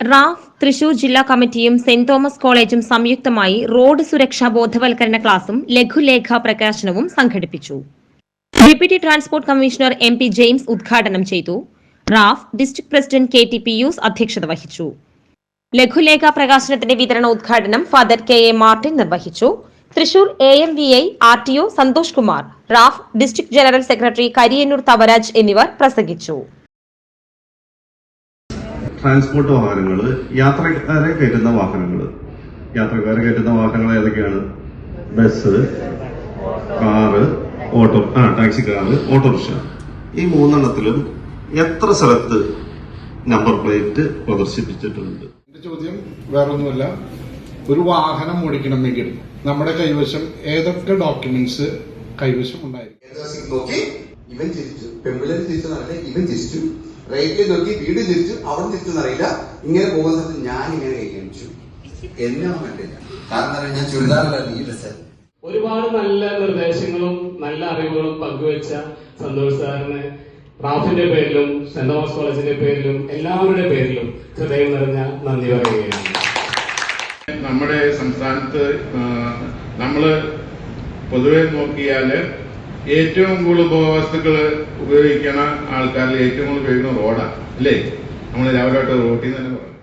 Raf Thrissur ജില്ലാ കമ്മിറ്റിയും saint Thomas കോളേജും സംയുക്തമായി റോഡ് സുരക്ഷാ ബോധവൽക്കരണ ക്ലാസും ലഘുലേഖ പ്രകാശനവും സംഘടിപ്പിച്ചു. Deputy transport commissioner M P James ഉദ്ഘാടനം ചെയ്തു. RAF district president K T Pius അധ്യക്ഷത വഹിച്ചു. ലഘുലേഖ പ്രകാശനത്തിന്റെ വിതരണ ഉദ്ഘാടനം ഫാദർ കെ എ മാർട്ടിൻ നിർവഹിച്ചു. Thrissur A M V I R T O Santhosh Kumar RAF district general secretary Kariyannur Thavaraj എന്നിവർ പ്രസംഗിച്ചു. Transport വാഹനങ്ങൾ യാത്രക്കാരെ കയറ്റുന്ന വാഹനങ്ങൾ യാത്രക്കാരെ കയറ്റുന്ന വാഹനങ്ങൾ ഏതൊക്കെയാണ്? ബസ് കാറ് ഓട്ടോ ആ ടാക്സി കാർ ഓട്ടോറിക്ഷ. ഈ മൂന്നെണ്ണത്തിലും എത്ര സ്ഥലത്ത് നമ്പർ പ്ലേറ്റ് പ്രദർശിപ്പിച്ചിട്ടുണ്ട്? എന്റെ ചോദ്യം വേറൊന്നുമല്ല. ഒരു വാഹനം ഓടിക്കണമെങ്കിൽ നമ്മുടെ കൈവശം ഏതൊക്കെ ഡോക്യുമെന്റ്സ് കൈവശം ഉണ്ടായിരിക്കും ഇവൻ ചിരിച്ചു പെമ്പിളർ ചിരിച്ചെന്നറിയില്ല ഇവൻ ചിരിച്ചു റൈറ്റിൽ നോക്കി വീട് ചിരിച്ചു അവിടെ ചിരിച്ചെന്നറിയില്ല ഇങ്ങനെ പോകുന്ന സ്ഥലത്ത് ഞാൻ ഇങ്ങനെ കൈകണിച്ചു എന്നെ കണ്ടില്ല. കാരണം ഞാൻ ചുരിദാറിലായിരുന്നു ഈ ഡ്രസ്സ്. ഒരുപാട് നല്ല നിർദ്ദേശങ്ങളും നല്ല അറിവുകളും പങ്കുവെച്ച സന്തോഷ് സാറിന് റാഫിന്റെ പേരിലും സെന്റ് തോമസ് കോളേജിന്റെ പേരിലും എല്ലാവരുടെ പേരിലും ഹൃദയം നിറഞ്ഞ നന്ദി പറയുകയാണ്. നമ്മുടെ സംസ്ഥാനത്ത് നമ്മൾ പൊതുവെ നോക്കിയാൽ ഏറ്റവും കൂടുതൽ ഉപവസ്തുക്കൾ ഉപയോഗിക്കുന്ന ആൾക്കാരിൽ ഏറ്റവും കൂടുതൽ ഉപയോഗിക്കുന്ന റോഡാണ് അല്ലേ? നമ്മൾ രാവിലെ തൊട്ട് റോട്ടിൽ നിന്ന് തന്നെ